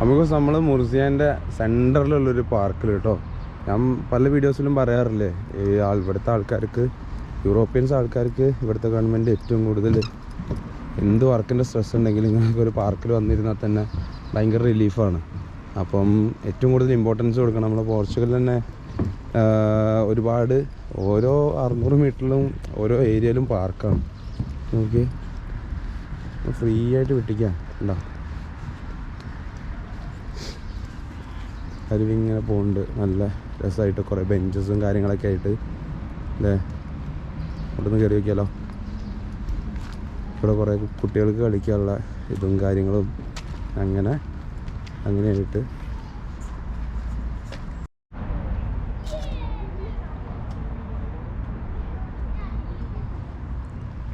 നമുക്ക് നമ്മൾ മുർസിയാന്റെ സെന്ററിലുള്ളൊരു പാർക്കിൽ കേട്ടോ ഞാൻ പല വീഡിയോസിലും പറയാറില്ലേ ഈ ആൾ ഇവിടുത്തെ ആൾക്കാർക്ക് യൂറോപ്യൻസ് ആൾക്കാർക്ക് ഇവിടുത്തെ ഗവൺമെന്റ് ഏറ്റവും കൂടുതൽ എന്ത് വർക്കിന്റെ സ്ട്രെസ് ഉണ്ടെങ്കിലും നിങ്ങൾക്ക് ഒരു പാർക്കിൽ വന്നിരുന്നാൽ തന്നെ ഭയങ്കര റിലീഫാണ് അപ്പം ഏറ്റവും കൂടുതൽ ഇമ്പോർട്ടൻസ് കൊടുക്കണം. നമ്മൾ പോർച്ചുഗൽ തന്നെ ഒരുപാട് ഓരോ അറുന്നൂറ് മീറ്ററിലും ഓരോ ഏരിയയിലും പാർക്കാണ് നോക്കി ഫ്രീ ആയിട്ട് വിട്ടിക്കാം ഉണ്ടോ അരുവിങ്ങനെ പോകുന്നുണ്ട് നല്ല രസമായിട്ട് കുറേ ബെഞ്ചസും കാര്യങ്ങളൊക്കെ ആയിട്ട്. അല്ലേ അവിടെ നിന്ന് കയറി വയ്ക്കാലോ ഇവിടെ കുറേ കുട്ടികൾക്ക് കളിക്കാനുള്ള ഇതും കാര്യങ്ങളും അങ്ങനെ അങ്ങനെയായിട്ട്.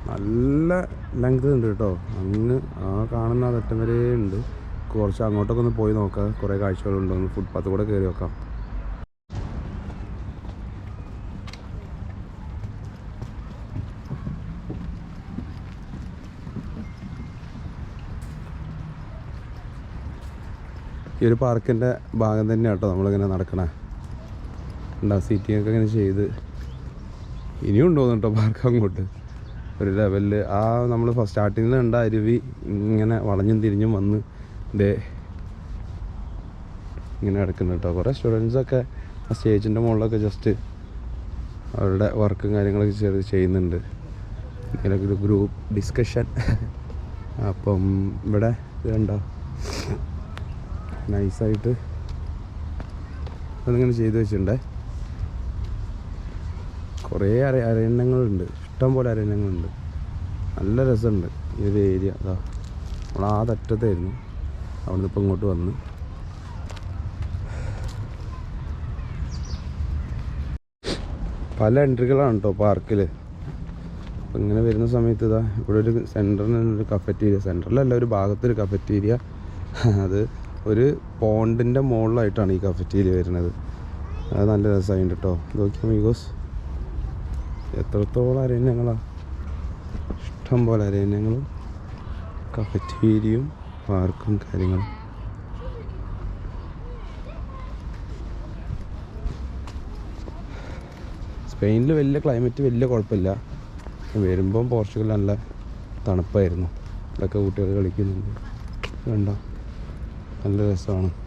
നല്ല ലെങ്ത് ഉണ്ട് കേട്ടോ അങ്ങ് ആ കാണുന്ന ആ തട്ടം വരെ ഉണ്ട് കുറച്ച് അങ്ങോട്ടൊക്കെ ഒന്ന് പോയി നോക്കാം. കുറേ കാഴ്ചകളുണ്ടോ? ഒന്ന് ഫുട്പാത്ത് കൂടെ കയറി നോക്കാം. ഈ ഒരു പാർക്കിന്റെ ഭാഗം തന്നെയാണ് കേട്ടോ നമ്മളിങ്ങനെ നടക്കണേ. ഉണ്ടാ സീറ്റിംഗ് ഒക്കെ ഇങ്ങനെ ചെയ്ത്. ഇനിയും ഉണ്ടോ കേട്ടോ പാർക്ക് അങ്ങോട്ട്? ഒരു ലെവലിൽ ആ നമ്മൾ ഫസ്റ്റ് സ്റ്റാർട്ടിങ്ങിൽ കണ്ട അരുവി ഇങ്ങനെ വളഞ്ഞും തിരിഞ്ഞും വന്ന് ദേ. ഇങ്ങനെ കിടക്കുന്നു കുറേ സ്റ്റുഡൻസൊക്കെ ആ സ്റ്റേജിന്റെ മുകളിലൊക്കെ ജസ്റ്റ് അവരുടെ വർക്കും കാര്യങ്ങളൊക്കെ ചെയ്ത് ചെയ്യുന്നുണ്ട്. ഇതിലൊക്കെ ഒരു ഗ്രൂപ്പ് ഡിസ്കഷൻ അപ്പം ഇവിടെ ഇതുണ്ടോ നൈസായിട്ട് അതിങ്ങനെ ചെയ്തു വെച്ചിട്ടുണ്ടേ. കുറേ അര അരണ്യങ്ങളുണ്ട്. ഇഷ്ടം പോലെ അരണ്യങ്ങളുണ്ട്. നല്ല രസമുണ്ട് ഈ ഒരു ഏരിയ അതാ നമ്മൾ ആ തറ്റത്തായിരുന്നു അവിടുന്ന് ഇപ്പം ഇങ്ങോട്ട് വന്ന്. പല എൻട്രികളാണ് കേട്ടോ പാർക്കിൽ അപ്പം ഇങ്ങനെ വരുന്ന സമയത്ത് ഇതാ ഇവിടെ ഒരു സെന്ററിന് ഒരു കഫറ്റീരിയ സെന്ററിലല്ല ഒരു ഭാഗത്തൊരു കഫറ്റീരിയ. അത് ഒരു പോണ്ടിന്റെ മുകളിലായിട്ടാണ് ഈ കഫറ്റീരിയ വരുന്നത്. അത് നല്ല രസമായിട്ട് കേട്ടോ നോക്കിയാൽ മീഗോസ് എത്രത്തോളം അരണ്യങ്ങളാ ഇഷ്ടം പോലെ അരണ്യങ്ങളും കഫറ്റീരിയും പാർക്കും കാര്യങ്ങളും. സ്പെയിനിൽ വലിയ ക്ലൈമറ്റ് വലിയ കുഴപ്പമില്ല. വരുമ്പം പോർച്ചുഗൽ നല്ല തണുപ്പായിരുന്നു. ഇതൊക്കെ കുട്ടികൾ കളിക്കുന്നുണ്ട്. കണ്ടോ? നല്ല രസമാണ്.